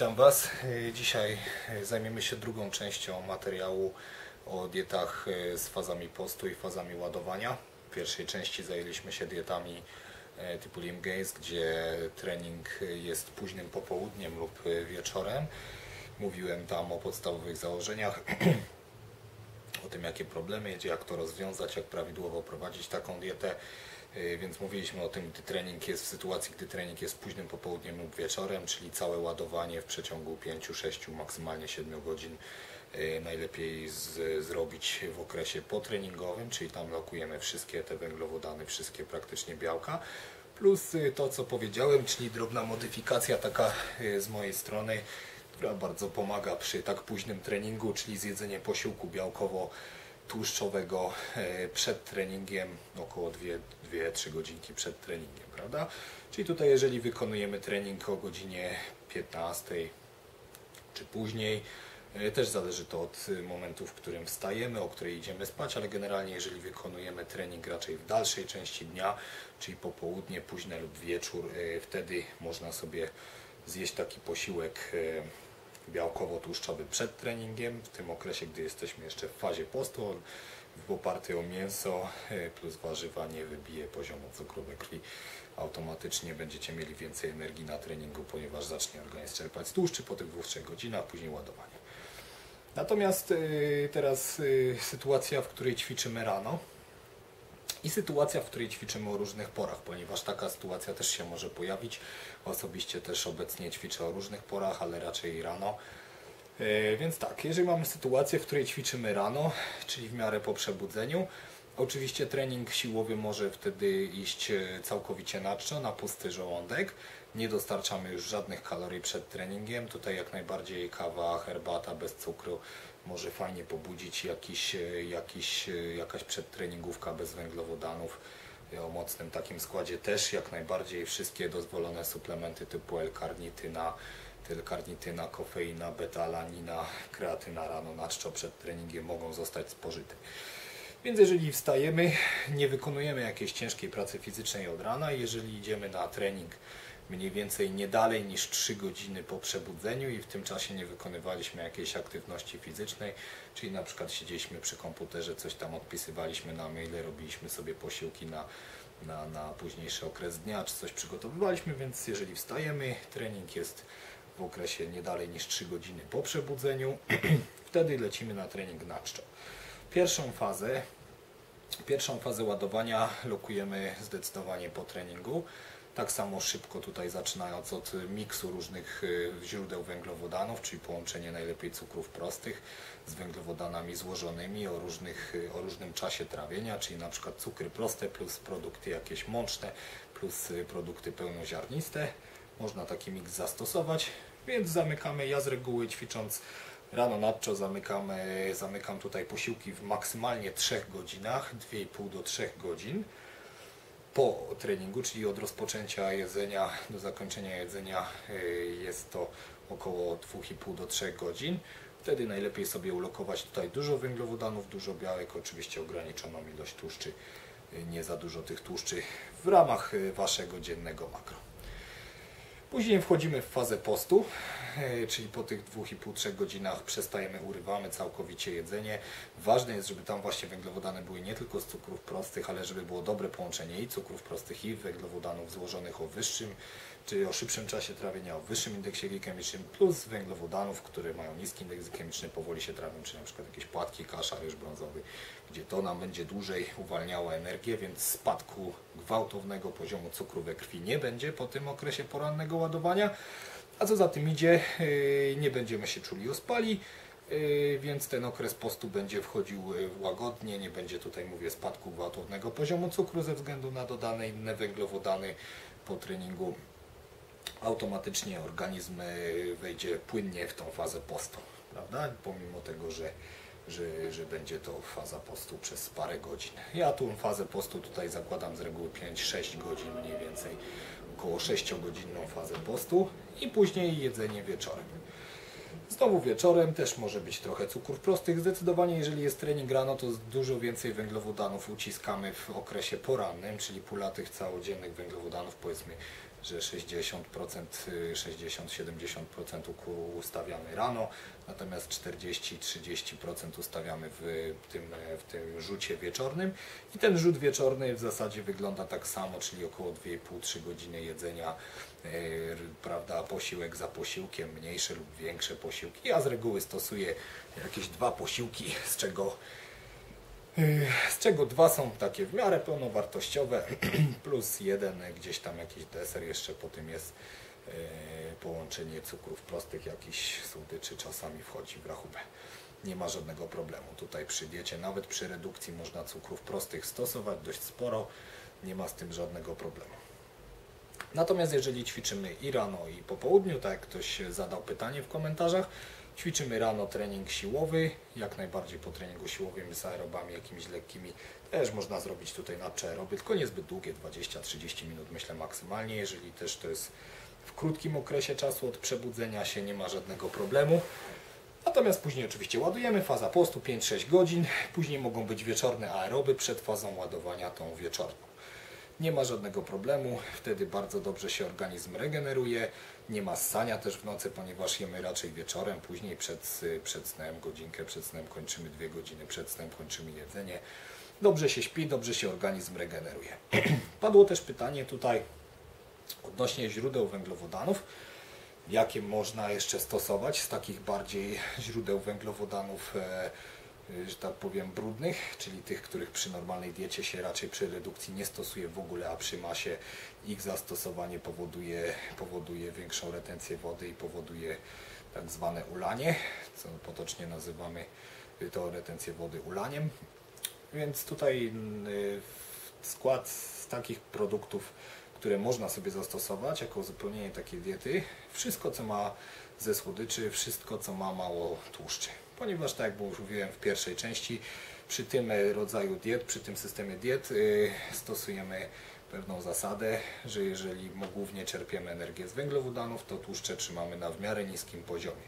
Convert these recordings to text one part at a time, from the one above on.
witam Was. E, Dzisiaj e, zajmiemy się drugą częścią materiału o dietach e, z fazami postu i fazami ładowania. W pierwszej części zajęliśmy się dietami typu Lim Gaze, gdzie trening jest późnym popołudniem lub wieczorem. Mówiłem tam o podstawowych założeniach, o tym jakie problemy jest, jak to rozwiązać, jak prawidłowo prowadzić taką dietę. Yy, Więc mówiliśmy o tym, gdy trening jest w sytuacji, gdy trening jest późnym popołudniem lub wieczorem, czyli całe ładowanie w przeciągu 5, 6, maksymalnie 7 godzin yy, najlepiej z, zrobić w okresie potreningowym, czyli tam lokujemy wszystkie te węglowodany, wszystkie praktycznie białka. Plus yy, to, co powiedziałem, czyli drobna modyfikacja taka z mojej strony, która bardzo pomaga przy tak późnym treningu, czyli zjedzenie posiłku białkowo tłuszczowego e, przed treningiem, około 2-3 godzinki przed treningiem, prawda? Czyli tutaj jeżeli wykonujemy trening o godzinie 15 czy później, e, też zależy to od e, momentu, w którym wstajemy, o której idziemy spać, ale generalnie jeżeli wykonujemy trening raczej w dalszej części dnia, czyli popołudnie, późne lub wieczór, wtedy można sobie zjeść taki posiłek białkowo-tłuszczowy przed treningiem, w tym okresie, gdy jesteśmy jeszcze w fazie postu, oparty o mięso e, plus warzywa nie wybije poziomu cukru we krwi. Automatycznie będziecie mieli więcej energii na treningu, ponieważ zacznie organizm czerpać tłuszczy po tych 2-3 godzinach, później ładowanie. Natomiast e, teraz e, sytuacja, w której ćwiczymy rano i sytuacja, w której ćwiczymy o różnych porach, ponieważ taka sytuacja też się może pojawić. Osobiście też obecnie ćwiczę o różnych porach, ale raczej rano. E, Więc tak, jeżeli mamy sytuację, w której ćwiczymy rano, czyli w miarę po przebudzeniu, oczywiście trening siłowy może wtedy iść e, całkowicie na czczo, na pusty żołądek. Nie dostarczamy już żadnych kalorii przed treningiem. Tutaj jak najbardziej kawa, herbata bez cukru może fajnie pobudzić jakiś, e, jakiś, e, jakaś przedtreningówka bez węglowodanów o mocnym takim składzie też jak najbardziej wszystkie dozwolone suplementy typu L-karnityna, L-karnityna, kofeina, beta-alanina, kreatyna rano na czczo przed treningiem mogą zostać spożyte. Więc jeżeli wstajemy, nie wykonujemy jakiejś ciężkiej pracy fizycznej od rana, jeżeli idziemy na trening mniej więcej nie dalej niż 3 godziny po przebudzeniu i w tym czasie nie wykonywaliśmy jakiejś aktywności fizycznej, czyli na przykład siedzieliśmy przy komputerze, coś tam odpisywaliśmy na maile, robiliśmy sobie posiłki na, na, na późniejszy okres dnia, czy coś przygotowywaliśmy, więc jeżeli wstajemy, trening jest w okresie nie dalej niż 3 godziny po przebudzeniu, wtedy lecimy na trening na czczo. Pierwszą fazę Pierwszą fazę ładowania lokujemy zdecydowanie po treningu. Tak samo szybko tutaj zaczynając od miksu różnych y, źródeł węglowodanów, czyli połączenie najlepiej cukrów prostych z węglowodanami złożonymi o, różnych, y, o różnym czasie trawienia, czyli na przykład cukry proste plus produkty jakieś mączne plus y, produkty pełnoziarniste. Można taki miks zastosować, więc zamykamy. Ja z reguły ćwicząc Rano nadczo zamykamy, zamykam tutaj posiłki w maksymalnie 3 godzinach, 2,5 do 3 godzin po treningu, czyli od rozpoczęcia jedzenia do zakończenia jedzenia y, jest to około 2,5 do 3 godzin. Wtedy najlepiej sobie ulokować tutaj dużo węglowodanów, dużo białek, oczywiście ograniczoną ilość tłuszczy, y, nie za dużo tych tłuszczy w ramach y, Waszego dziennego makro. Później wchodzimy w fazę postu, czyli po tych 2,5-3 godzinach przestajemy, urywamy całkowicie jedzenie. Ważne jest, żeby tam właśnie węglowodany były nie tylko z cukrów prostych, ale żeby było dobre połączenie i cukrów prostych i węglowodanów złożonych o wyższym, czy o szybszym czasie trawienia, o wyższym indeksie glikemicznym, plus węglowodanów, które mają niski indeks glikemiczny, powoli się trawią, czy na przykład jakieś płatki, kasza, ryż brązowy, gdzie to nam będzie dłużej uwalniało energię, więc spadku gwałtownego poziomu cukru we krwi nie będzie po tym okresie porannego ładowania. A co za tym idzie, yy, nie będziemy się czuli ospali, yy, więc ten okres postu będzie wchodził yy, łagodnie, nie będzie tutaj, mówię, spadku gwałtownego poziomu cukru ze względu na dodane inne węglowodany po treningu. Automatycznie organizm wejdzie płynnie w tą fazę postu, prawda? Pomimo tego, że że, że będzie to faza postu przez parę godzin. Ja tą fazę postu tutaj zakładam z reguły 5-6 godzin mniej więcej, około 6-godzinną fazę postu i później jedzenie wieczorem. Znowu wieczorem też może być trochę cukrów prostych. Zdecydowanie jeżeli jest trening rano, to dużo więcej węglowodanów uciskamy w okresie porannym, czyli pula tych całodziennych węglowodanów powiedzmy że 60%, y, 60-70% uku- ustawiamy rano, natomiast 40-30% ustawiamy w tym, w tym rzucie wieczornym. I ten rzut wieczorny w zasadzie wygląda tak samo, czyli około 2,5-3 godziny jedzenia, r- prawda, posiłek za posiłkiem, mniejsze lub większe posiłki. Ja z reguły stosuję jakieś dwa posiłki, z czego z czego dwa są takie w miarę pełnowartościowe, plus jeden gdzieś tam jakiś deser, jeszcze po tym jest e, połączenie cukrów prostych, jakiś słodyczy czasami wchodzi w rachubę. Nie ma żadnego problemu. Tutaj przy diecie, nawet przy redukcji można cukrów prostych stosować dość sporo, nie ma z tym żadnego problemu. Natomiast jeżeli ćwiczymy i rano i po południu, tak jak ktoś zadał pytanie w komentarzach, ćwiczymy rano trening siłowy, jak najbardziej po treningu siłowym z aerobami jakimiś lekkimi, też można zrobić tutaj na aeroby, tylko niezbyt długie, 20-30 minut myślę maksymalnie, jeżeli też to jest w krótkim okresie czasu od przebudzenia się, nie ma żadnego problemu. Natomiast później oczywiście ładujemy, faza postu 5-6 godzin, później mogą być wieczorne aeroby przed fazą ładowania tą wieczorną. Nie ma żadnego problemu, wtedy bardzo dobrze się organizm regeneruje, nie ma ssania też w nocy, ponieważ jemy raczej wieczorem, później przed, przed snem, godzinkę przed snem kończymy, dwie godziny przed snem kończymy jedzenie. Dobrze się śpi, dobrze się organizm regeneruje. Padło też pytanie tutaj odnośnie źródeł węglowodanów jakie można jeszcze stosować z takich bardziej źródeł węglowodanów, e, że tak powiem, brudnych, czyli tych, których przy normalnej diecie się raczej przy redukcji nie stosuje w ogóle, a przy masie ich zastosowanie powoduje, powoduje większą retencję wody i powoduje tak zwane ulanie, co potocznie nazywamy to retencję wody ulaniem. Więc tutaj y, skład z takich produktów, które można sobie zastosować jako uzupełnienie takiej diety, wszystko co ma ze słodyczy, wszystko co ma mało tłuszczy. Ponieważ tak jak już mówiłem w pierwszej części, przy tym rodzaju diet, przy tym systemie diet y, stosujemy pewną zasadę, że jeżeli głównie czerpiemy energię z węglowodanów, to tłuszcze trzymamy na w miarę niskim poziomie.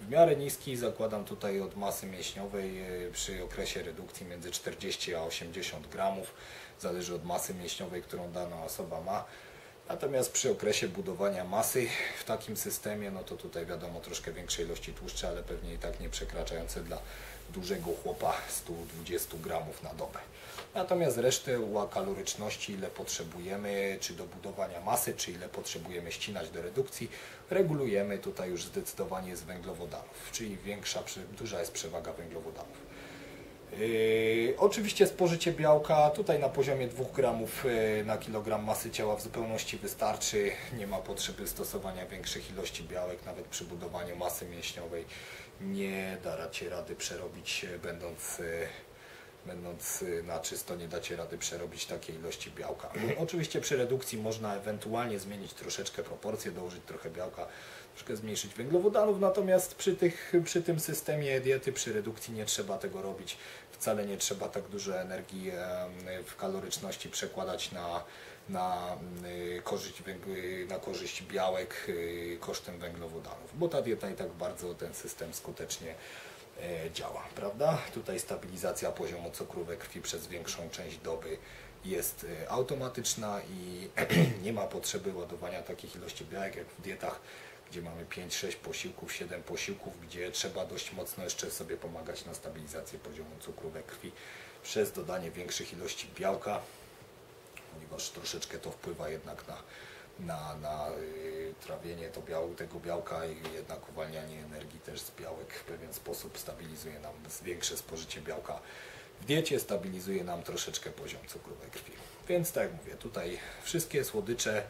W miarę niski zakładam tutaj od masy mięśniowej e, przy okresie redukcji między 40 a 80 gramów, zależy od masy mięśniowej, którą dana osoba ma. Natomiast przy okresie budowania masy w takim systemie, no to tutaj wiadomo troszkę większej ilości tłuszczy, ale pewnie i tak nie przekraczające dla dużego chłopa 120 gramów na dobę. Natomiast resztę kaloryczności, ile potrzebujemy, czy do budowania masy, czy ile potrzebujemy ścinać do redukcji, regulujemy tutaj już zdecydowanie z węglowodanów, czyli większa, duża jest przewaga węglowodanów. Yy, oczywiście spożycie białka tutaj na poziomie 2 gramów yy, na kilogram masy ciała w zupełności wystarczy. Nie ma potrzeby stosowania większych ilości białek, nawet przy budowaniu masy mięśniowej. Nie dacie rady przerobić, yy, będąc, będąc na czysto, nie dacie rady przerobić takiej ilości białka. Oczywiście przy redukcji można ewentualnie zmienić troszeczkę proporcje, dołożyć trochę białka, troszkę zmniejszyć węglowodanów, natomiast przy, tych, przy tym systemie diety, przy redukcji nie trzeba tego robić. Wcale nie trzeba tak dużo energii w kaloryczności przekładać na, na, y, korzyść, węg- na korzyść białek y, kosztem węglowodanów, bo ta dieta i tak bardzo ten system skutecznie e, działa, prawda? Tutaj stabilizacja poziomu cukru we krwi przez większą część doby jest e, automatyczna i nie ma potrzeby ładowania takich ilości białek jak w dietach, gdzie mamy 5-6 posiłków, 7 posiłków, gdzie trzeba dość mocno jeszcze sobie pomagać na stabilizację poziomu cukru we krwi przez dodanie większych ilości białka, ponieważ troszeczkę to wpływa jednak na, na, na y, trawienie to tego białka i jednak uwalnianie energii też z białek w pewien sposób stabilizuje nam większe spożycie białka w diecie, stabilizuje nam troszeczkę poziom cukru we krwi. Więc tak jak mówię, tutaj wszystkie słodycze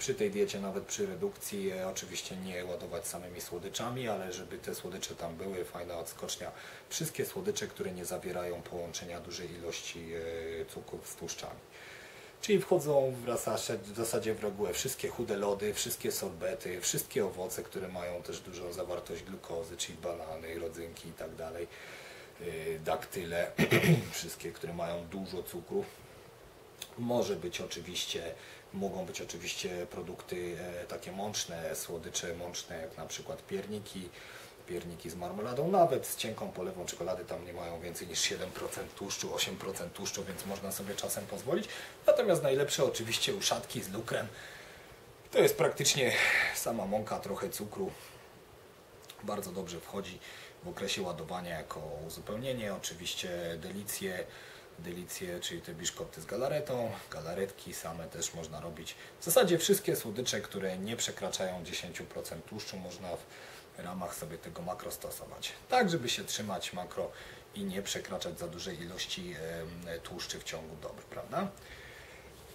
przy tej diecie, nawet przy redukcji, e, oczywiście nie ładować samymi słodyczami, ale żeby te słodycze tam były, fajna odskocznia. Wszystkie słodycze, które nie zawierają połączenia dużej ilości e, cukrów z tłuszczami. Czyli wchodzą w zasadzie, w regułę wszystkie chude lody, wszystkie sorbety, wszystkie owoce, które mają też dużą zawartość glukozy, czyli banany, rodzynki i tak dalej, yy, daktyle, wszystkie, które mają dużo cukru. Może być oczywiście, mogą być oczywiście produkty e, takie mączne, słodycze mączne, jak na przykład pierniki, pierniki z marmoladą, nawet z cienką polewą czekolady, tam nie mają więcej niż 7% tłuszczu, 8% tłuszczu, więc można sobie czasem pozwolić. Natomiast najlepsze oczywiście uszatki z lukrem, To jest praktycznie sama mąka, trochę cukru. Bardzo dobrze wchodzi w okresie ładowania jako uzupełnienie. Oczywiście delicje, delicje, czyli te biszkopty z galaretą, galaretki same też można robić. W zasadzie wszystkie słodycze, które nie przekraczają 10% tłuszczu można w ramach sobie tego makro stosować. Tak, żeby się trzymać makro i nie przekraczać za dużej ilości tłuszczy w ciągu doby, prawda?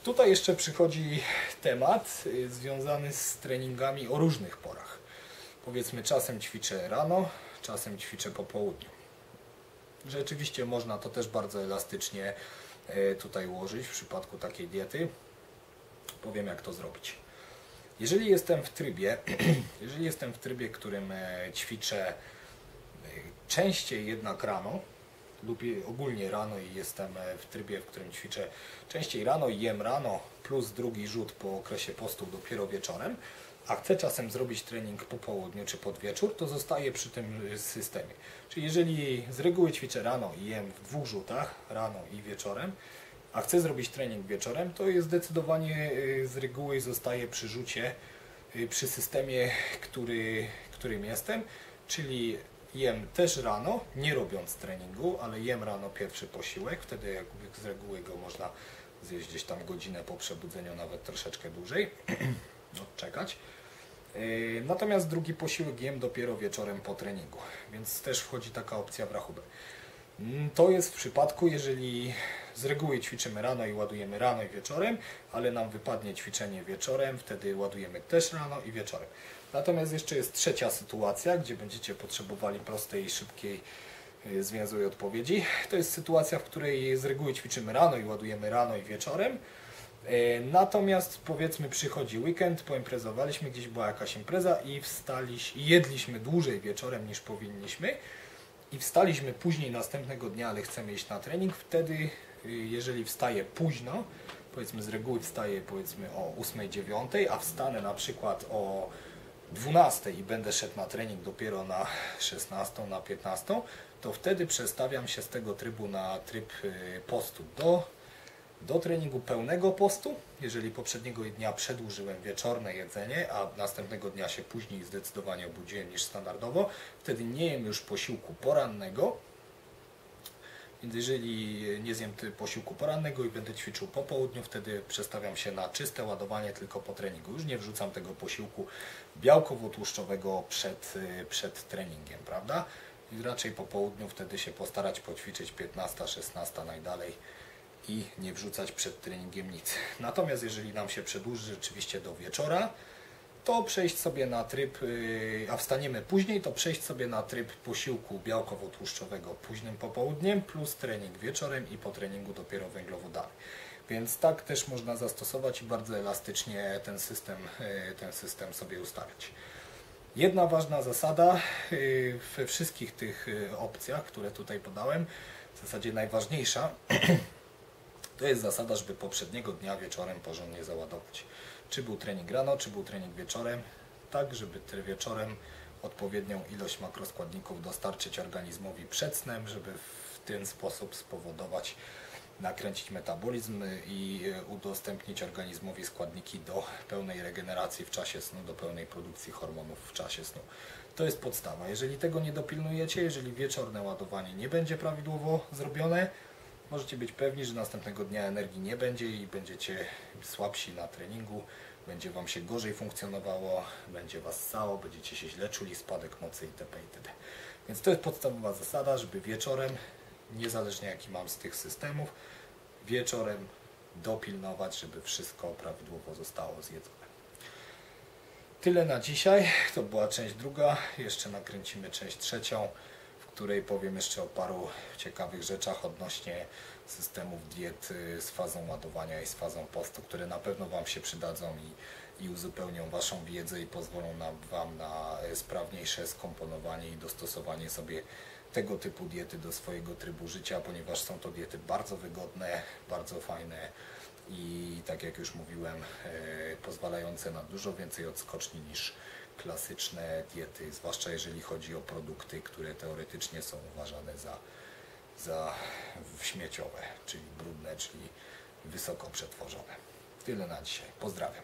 Tutaj jeszcze przychodzi temat y, związany z treningami o różnych porach. Powiedzmy, czasem ćwiczę rano, czasem ćwiczę po południu. Rzeczywiście można to też bardzo elastycznie e, tutaj ułożyć w przypadku takiej diety. Powiem jak to zrobić. Jeżeli jestem w trybie, jeżeli jestem w trybie, którym e, ćwiczę e, częściej jednak rano, lub ogólnie rano i jestem w trybie, w którym ćwiczę częściej rano i jem rano, plus drugi rzut po okresie postu dopiero wieczorem, a chcę czasem zrobić trening po południu czy pod wieczór, to zostaję przy tym systemie. Czyli jeżeli z reguły ćwiczę rano i jem w dwóch rzutach, rano i wieczorem, a chcę zrobić trening wieczorem, to jest zdecydowanie e, z reguły zostaję przy rzucie, e, przy systemie, który, którym jestem, czyli jem też rano, nie robiąc treningu, ale jem rano pierwszy posiłek, wtedy jakby z reguły go można zjeść gdzieś tam godzinę po przebudzeniu, nawet troszeczkę dłużej, odczekać. Yy, Natomiast drugi posiłek jem dopiero wieczorem po treningu, więc też wchodzi taka opcja w rachubę. Mm, To jest w przypadku, jeżeli z reguły ćwiczymy rano i ładujemy rano i wieczorem, ale nam wypadnie ćwiczenie wieczorem, wtedy ładujemy też rano i wieczorem. Natomiast jeszcze jest trzecia sytuacja, gdzie będziecie potrzebowali prostej i szybkiej y, zwięzłej odpowiedzi. To jest sytuacja, w której z reguły ćwiczymy rano i ładujemy rano i wieczorem. E, Natomiast powiedzmy przychodzi weekend, poimprezowaliśmy, gdzieś była jakaś impreza i wstaliśmy, jedliśmy dłużej wieczorem niż powinniśmy. I wstaliśmy później następnego dnia, ale chcemy iść na trening, wtedy y, jeżeli wstaję późno, powiedzmy z reguły wstaję powiedzmy o 8-9, a wstanę na przykład o 12 i będę szedł na trening dopiero na 16, na 15, to wtedy przestawiam się z tego trybu na tryb y, postu do do treningu pełnego postu, jeżeli poprzedniego dnia przedłużyłem wieczorne jedzenie, a następnego dnia się później zdecydowanie obudziłem niż standardowo, wtedy nie jem już posiłku porannego. Więc jeżeli nie zjem posiłku porannego i będę ćwiczył po południu, wtedy przestawiam się na czyste ładowanie tylko po treningu. Już nie wrzucam tego posiłku białkowo-tłuszczowego przed, y, przed treningiem, prawda? I raczej po południu wtedy się postarać poćwiczyć 15, 16 najdalej i nie wrzucać przed treningiem nic. Natomiast jeżeli nam się przedłuży rzeczywiście do wieczora, to przejść sobie na tryb, yy, a wstaniemy później, to przejść sobie na tryb posiłku białkowo-tłuszczowego późnym popołudniem, plus trening wieczorem i po treningu dopiero węglowodany. Więc tak też można zastosować i bardzo elastycznie ten system, yy, ten system sobie ustawiać. Jedna ważna zasada yy, we wszystkich tych opcjach, które tutaj podałem, w zasadzie najważniejsza, to jest zasada, żeby poprzedniego dnia wieczorem porządnie załadować. Czy był trening rano, czy był trening wieczorem, tak żeby wieczorem odpowiednią ilość makroskładników dostarczyć organizmowi przed snem, żeby w ten sposób spowodować, nakręcić metabolizm i e, udostępnić organizmowi składniki do pełnej regeneracji w czasie snu, do pełnej produkcji hormonów w czasie snu. To jest podstawa. Jeżeli tego nie dopilnujecie, jeżeli wieczorne ładowanie nie będzie prawidłowo zrobione, możecie być pewni, że następnego dnia energii nie będzie i będziecie słabsi na treningu, będzie Wam się gorzej funkcjonowało, będzie Was sało, będziecie się źle czuli, spadek mocy itp. itd. Więc to jest podstawowa zasada, żeby wieczorem, niezależnie jaki mam z tych systemów, wieczorem dopilnować, żeby wszystko prawidłowo zostało zjedzone. Tyle na dzisiaj. To była część druga. Jeszcze nakręcimy część trzecią, której powiem jeszcze o paru ciekawych rzeczach odnośnie systemów diet y, z fazą ładowania i z fazą postu, które na pewno Wam się przydadzą i, i uzupełnią Waszą wiedzę i pozwolą nam, Wam na y, sprawniejsze skomponowanie i dostosowanie sobie tego typu diety do swojego trybu życia, ponieważ są to diety bardzo wygodne, bardzo fajne i tak jak już mówiłem, e, pozwalające na dużo więcej odskoczni niż klasyczne diety, zwłaszcza jeżeli chodzi o produkty, które teoretycznie są uważane za, za śmieciowe, czyli brudne, czyli wysoko przetworzone. Tyle na dzisiaj. Pozdrawiam.